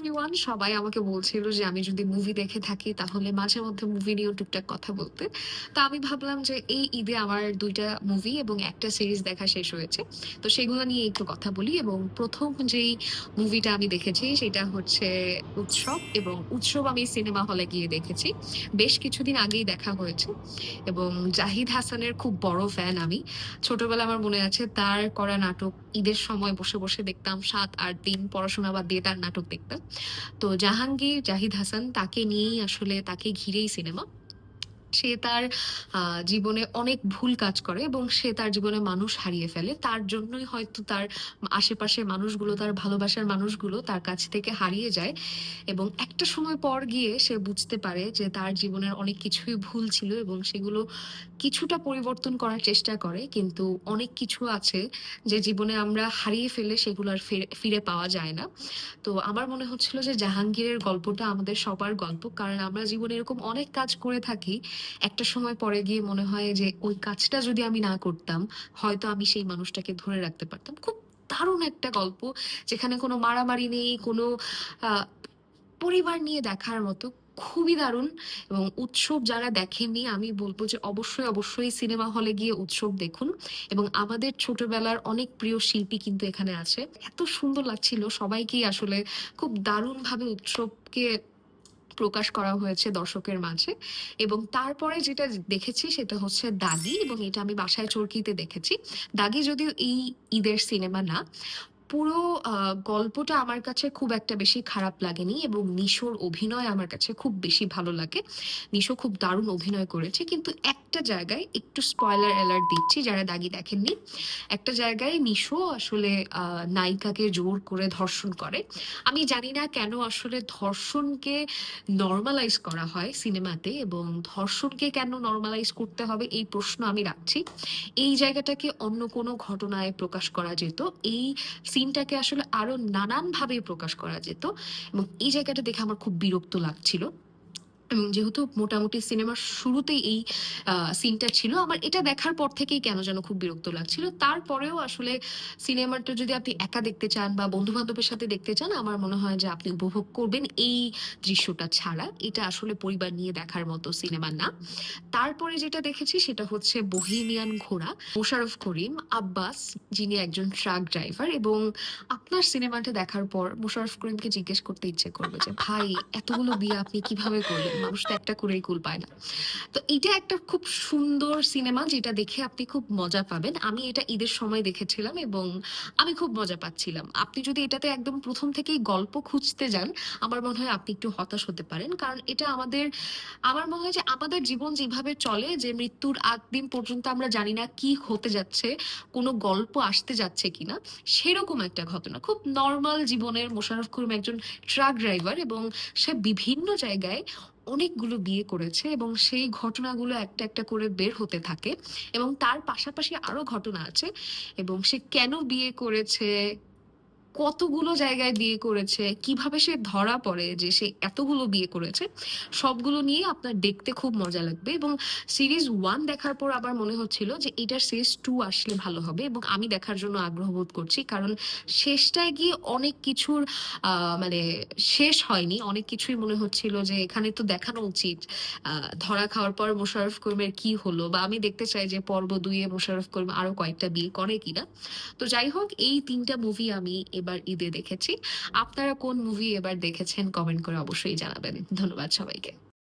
Everyone সবাই আমাকে বলছিল যে আমি যদি মুভি দেখে থাকি, তাহলে মাঝে মধ্যে মুভি নিয়েও টুকটাক কথা বলতে। তো আমি ভাবলাম যে এই ঈদে আমার দুইটা মুভি এবং একটা সিরিজ দেখা শেষ হয়েছে। তো সেগুলো নিয়ে একটু কথা বলি এবং প্রথম যেই মুভিটা আমি দেখেছি, সেটা হচ্ছে উৎসব এবং উৎসব আমি সিনেমা হলে গিয়ে দেখেছি। বেশ কিছুদিন আগেই দেখা হয়েছে এবং জাহিদ হাসানের খুব বড় ফ্যান আমি। ছোটবেলা আমার মনে আছে তার করা নাটক ঈদের সময় বসে বসে দেখতাম, সাত, আট দিন পড়াশোনা বাদ দিয়ে তার নাটক দেখতাম। তো জাহাঙ্গীর জাহিদ হাসান তাকে নিয়েই আসলে তাকে ঘিরেই সিনেমা। সে তার জীবনে অনেক ভুল কাজ করে এবং সে তার জীবনে মানুষ হারিয়ে ফেলে। তার জন্যই হয়তো তার আশেপাশের মানুষগুলো, তার ভালোবাসার মানুষগুলো তার কাছ থেকে হারিয়ে যায় এবং একটা সময় পর গিয়ে সে বুঝতে পারে যে তার জীবনের অনেক কিছুই ভুল ছিল এবং সেগুলো কিছুটা পরিবর্তন করার চেষ্টা করে, কিন্তু অনেক কিছু আছে যে জীবনে আমরা হারিয়ে ফেলে সেগুলো আর ফিরে পাওয়া যায় না। তো আমার মনে হচ্ছিল যে জাহাঙ্গীরের গল্পটা আমাদের সবার গল্প, কারণ আমরা জীবনে এরকম অনেক কাজ করে থাকি একটা সময় পরে গিয়ে মনে হয় যে ওই কাজটা যদি আমি না করতাম, হয়তো আমি সেই মানুষটাকে ধরে রাখতে পারতাম। খুব দারুণ একটা গল্প, যেখানে কোনো মারামারি নেই, কোনো পরিবার নিয়ে দেখার মতো খুবই দারুণ এবং উৎসব যারা দেখেননি, আমি বলব যে অবশ্যই অবশ্যই সিনেমা হলে গিয়ে উৎসব দেখুন এবং আমাদের ছোটবেলার অনেক প্রিয় শিল্পী কিন্তু এখানে আছে। এত সুন্দর লাগছিল সবাইকেই আসলে খুব দারুণভাবে উৎসবকে প্রকাশ করা হয়েছে দর্শকের মাঝে। এবং তারপরে যেটা দেখেছি সেটা হচ্ছে দাগি এবং এটা আমি বাসায় চরকিতে দেখেছি। দাগি যদিও এই ঈদের সিনেমা না পুরো গল্পটা আমার কাছে খুব একটা বেশি খারাপ লাগেনি এবং নিশোর অভিনয় আমার কাছে খুব বেশি ভালো লাগে। নিশো খুব দারুণ অভিনয় করেছে, কিন্তু একটা জায়গায় একটু স্পয়লার অ্যালার্ট দিচ্ছি যারা দাগি দেখেননি। একটা জায়গায় নিশো আসলে নায়িকাকে জোর করে ধর্ষণ করে। আমি জানি না কেন আসলে ধর্ষণকে নর্মালাইজ করা হয় সিনেমাতে এবং ধর্ষণকে কেন নর্মালাইজ করতে হবে এই প্রশ্ন আমি রাখছি। এই জায়গাটাকে অন্য কোনো ঘটনায় প্রকাশ করা যেত। এই সিনটাকে আসলে আরও নানানভাবে প্রকাশ করা যেত এবং এই জায়গাটা দেখে আমার খুব বিরক্ত লাগছিল। এবং যেহেতু মোটামুটি সিনেমার শুরুতেই এই সিনটা ছিল, আমার এটা দেখার পর থেকেই কেন যেন খুব বিরক্ত লাগছিল। তারপরেও আসলে সিনেমাটা যদি আপনি একা দেখতে চান বা বন্ধু বান্ধবের সাথে দেখতে চান, আমার মনে হয় যে আপনি উপভোগ করবেন এই দৃশ্যটা ছাড়া। এটা আসলে পরিবার নিয়ে দেখার মতো সিনেমা না। তারপরে যেটা দেখেছি সেটা হচ্ছে বহিমিয়ান ঘোড়া মোশারফ করিম, আব্বাস, যিনি একজন ট্রাক ড্রাইভার এবং আপনার সিনেমাটা দেখার পর মোশারফ করিমকে জিজ্ঞেস করতে ইচ্ছে করবে যে, ভাই, এতগুলো বিয়ে আপনি কীভাবে করলেন? মানুষ তো একটা করেই কুল পায় না। তো এটা একটা খুব সুন্দর সিনেমা যেটা দেখে আপনি খুব মজা পাবেন। আমি এটা ঈদের সময় দেখেছিলাম এবং আমি খুব মজা পাচ্ছিলাম। আপনি যদি এটাতে একদম প্রথম থেকেই গল্প খুঁজতে যান, আমার মনে হয় আপনি একটু হতাশ হতে পারেন। কারণ এটা আমাদের, আমার মনে হয় যে আমাদের জীবন যেভাবে চলে, যে মৃত্যুর আগ দিন পর্যন্ত আমরা জানি না কি হতে যাচ্ছে, কোনো গল্প আসতে যাচ্ছে কিনা, সেরকম একটা ঘটনা। খুব নর্মাল জীবনের মোশাররফ করিম একজন ট্রাক ড্রাইভার এবং সে বিভিন্ন জায়গায় অনেকগুলো বিয়ে করেছে এবং সেই ঘটনাগুলো একটা একটা করে বের হতে থাকে এবং তার পাশাপাশি আরও ঘটনা আছে এবং সে কেন বিয়ে করেছে কতগুলো জায়গায় বিয়ে করেছে, কীভাবে সে ধরা পড়ে যে সে এতগুলো বিয়ে করেছে, সবগুলো নিয়ে আপনার দেখতে খুব মজা লাগবে এবং সিরিজ ওয়ান দেখার পর আবার মনে হচ্ছিল যে এটার সিরিজ টু আসলে ভালো হবে এবং আমি দেখার জন্য আগ্রহ বোধ করছি কারণ শেষটায় গিয়ে অনেক কিছুর মানে শেষ হয়নি। অনেক কিছুই মনে হচ্ছিল যে এখানে তো দেখানো উচিত। ধরা খাওয়ার পর মোশারফ করিমের কি হলো বা আমি দেখতে চাই যে পর্ব দুইয়ে মোশারফ করিম আরও কয়েকটা বিয়ে করে কিনা। তো যাই হোক, এই তিনটা মুভি আমি এবার ঈদে দেখেছি। আপনারা কোন মুভি এবার দেখেছেন কমেন্ট করে অবশ্যই জানাবেন। ধন্যবাদ সবাইকে।